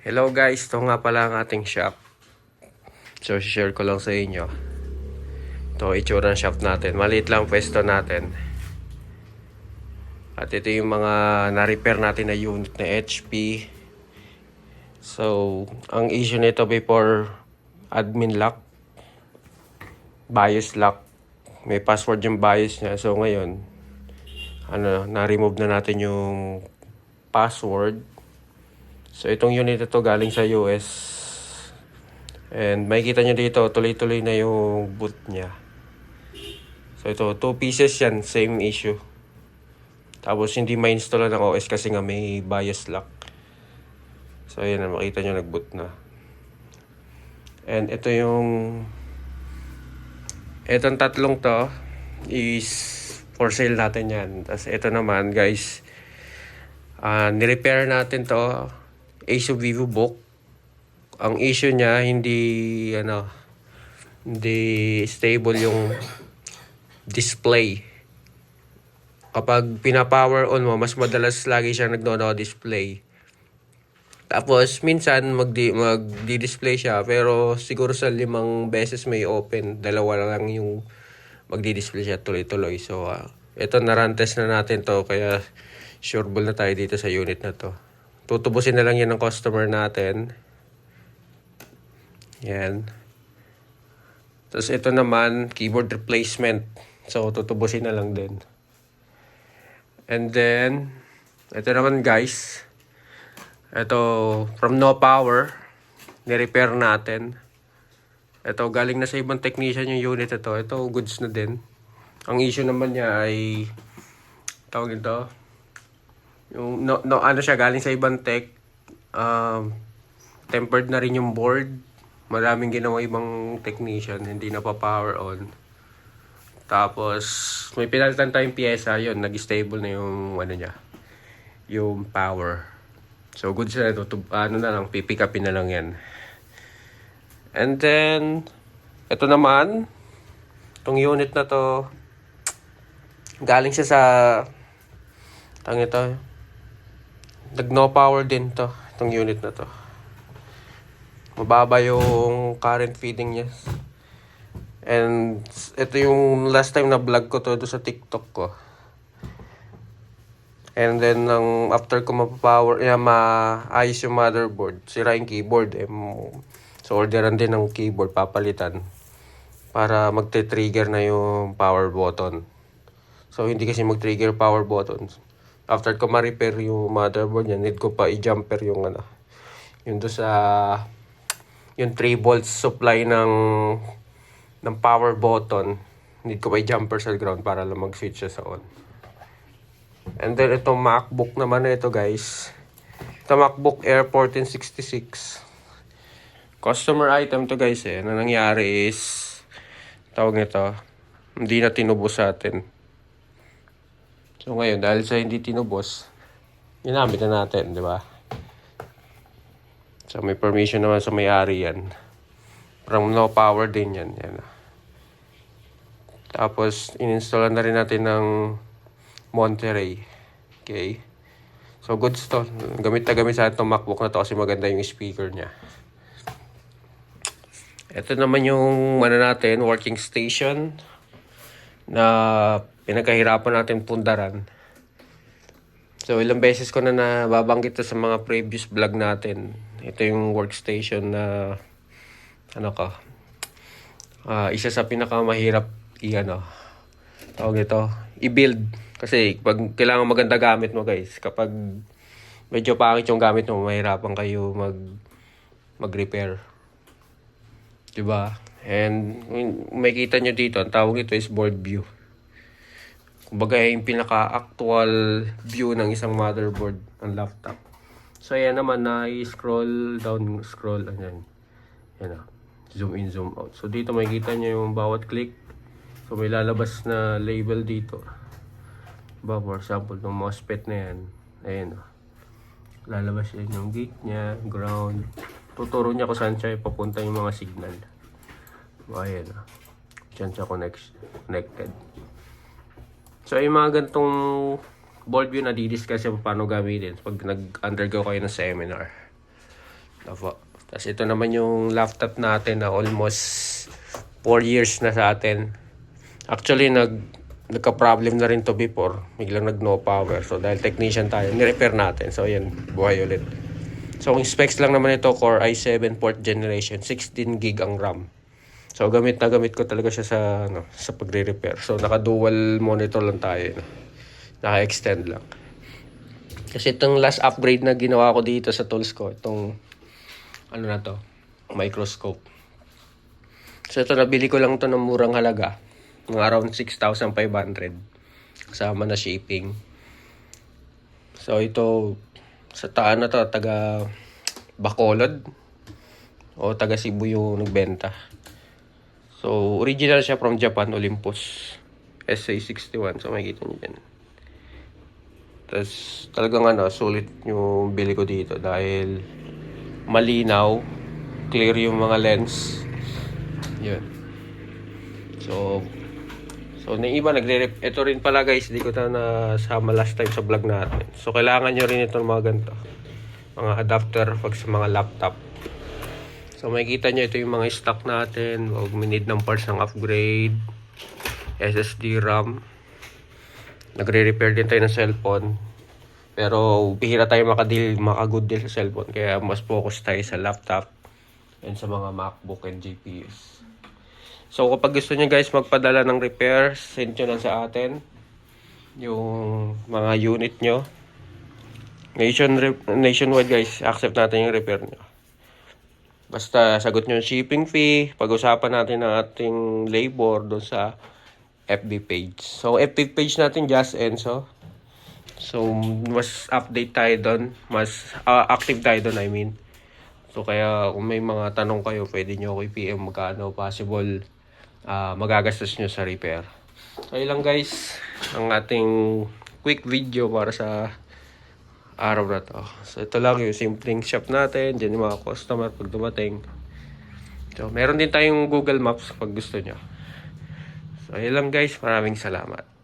Hello guys, ito nga pala ang ating shop. So, share ko lang sa inyo. Ito, itsura ng shop natin. Maliit lang ang pwesto natin. At ito yung mga na-repair natin na unit na HP. So, ang issue nito before admin lock, BIOS lock. May password yung BIOS niya. So, ngayon, ano, na-remove na natin yung password. So, itong unit ito galing sa US. And makikita nyo dito, tuloy-tuloy na yung boot niya. So, ito, two pieces yan, same issue. Tapos, hindi ma-install ng OS kasi nga may BIOS lock. So, ayan makita nyo nag-boot na. And ito yung... Itong tatlong to is for sale natin yan. Tapos, ito naman, guys, ah nirepair natin to Asus Vivo Book. Ang issue niya hindi ano hindi stable yung display. Kapag pina-power on mo, mas madalas lagi siyang nagno-display. Tapos minsan magdi magdi-display siya pero siguro sa limang beses may open, dalawa lang yung magdi-display siya tuloy-tuloy. So ah, ito na-run test na natin to kaya sureball na tayo dito sa unit na to. Tutubusin na lang yan ng customer natin. Yan. Tapos ito naman, keyboard replacement. So, tutubusin na lang din. And then, ito naman guys. Ito, from no power, nirepair natin. Ito, galing na sa ibang technician yung unit ito. Ito, goods na din. Ang issue naman niya ay, tawag ito, yung, no, no, ano siya, galing sa ibang tech. Um, tempered na rin yung board. Maraming ginawa ibang technician, hindi na pa power on. Tapos, may pinalitan tayong pyesa, yun, nag-stable na yung, ano niya, yung power. So, good siya ito. Ano na lang, pipick upin na lang yan. And then, ito naman, itong unit na to, galing siya sa, tang ito, nag no power din to, itong unit na to. Mababa yung current feeding niya. And ito yung last time na vlog ko to do sa TikTok ko. And then nang after ko mapower, yeah, maayos yung motherboard, sira yung keyboard. Eh, so orderan din ng keyboard, papalitan. Para magte-trigger na yung power button. So hindi kasi mag-trigger power button. After ko ma-repair yung motherboard niya, need ko pa i-jumper yung ano. Yung do sa yung 3 volts supply ng ng power button. Need ko pa i-jumper sa ground para lang mag-switch siya sa on. And then itong MacBook naman na ito guys. Ito MacBook Air 1466. Customer item to guys eh. Ano nangyari is tawag nito hindi na tinubos sa atin. So ngayon dahil sa hindi tinubos ginamit na natin, di ba? So may permission naman sa may-ari yan. From no power din yan. yan. Tapos ininstall na rin natin ng Monterey. Okay. So goods to. Gamit na gamit sa itong MacBook na to kasi maganda yung speaker niya. Ito naman yung ano natin, working station na pinagkahirapan natin pundaran. So ilang beses ko na nababanggit sa mga previous vlog natin. Ito yung workstation na ano ka ah isa sa pinakamahirap i ano tawag ito i-build kasi pag kailangan maganda gamit mo guys kapag medyo pangit yung gamit mo mahirapan kayo mag mag-repair 'di ba and kung makita nyo dito ang tawag ito is board view kumbaga yung pinaka-actual view ng isang motherboard ng laptop so ayan naman na i-scroll down scroll ayan yan ah. Zoom in, zoom out. So dito makikita nyo yung bawat click. So may lalabas na label dito. Ba, for example, ng MOSFET na yan. Ayan oh. Lalabas yan yung gate niya, ground. Tuturo niya kung saan siya papunta yung mga signal. O, ayan oh. Diyan siya connect, connected. So yung mga gantong board view na didiscuss yung paano gamitin pag nag-undergo kayo ng seminar. Opo. Tapos ito naman yung laptop natin na almost 4 years na sa atin. Actually, nag nagka-problem na rin to before. Biglang nag-no power. So, dahil technician tayo, ni-repair natin. So, yan, buhay ulit. So, ang specs lang naman ito, Core i7 4th generation, 16 gig ang RAM. So, gamit na gamit ko talaga siya sa, ano, sa pagre-repair. So, naka-dual monitor lang tayo. No? Naka-extend lang. Kasi itong last upgrade na ginawa ko dito sa tools ko, itong, ano na to, microscope. So, ito, nabili ko lang to ng murang halaga. Mga around 6,500. Kasama na shipping. So, ito, sa taan na to, taga Bacolod. O taga Cebu yung nagbenta. So, original siya from Japan, Olympus. SA61. So, makikita nyo dyan. Tapos, talagang ano, sulit yung bili ko dito dahil malinaw, clear yung mga lens. Yun. So, so na iba nagre ito rin pala guys, di ko na nasama last time sa vlog natin. So, kailangan nyo rin itong mga ganito. Mga adapter pag sa mga laptop. So, makikita nyo ito yung mga stock natin. Huwag minid ng parts ng upgrade. SSD RAM. Nagre-repair din tayo ng cellphone. Pero bihira tayo makadil, makagood deal sa cellphone. Kaya mas focus tayo sa laptop and sa mga MacBook and GPUs. So kapag gusto niyo guys magpadala ng repair, send nyo lang sa atin yung mga unit nyo. Nation, nationwide guys, accept natin yung repair nyo. Basta sagot nyo yung shipping fee, pag-usapan natin ang ating labor doon sa FB page. So, FB page natin, Just Enso. So, mas update tayo doon. Mas ah, active tayo doon, I mean. So, kaya kung may mga tanong kayo, pwede nyo ako i-PM magkano possible ah, magagastos nyo sa repair. So, lang guys, ang ating quick video para sa araw na to. So, ito lang yung simpleng shop natin. Diyan yung mga customer pag dumating. So, meron din tayong Google Maps pag gusto nyo. So, yun lang guys. Maraming salamat.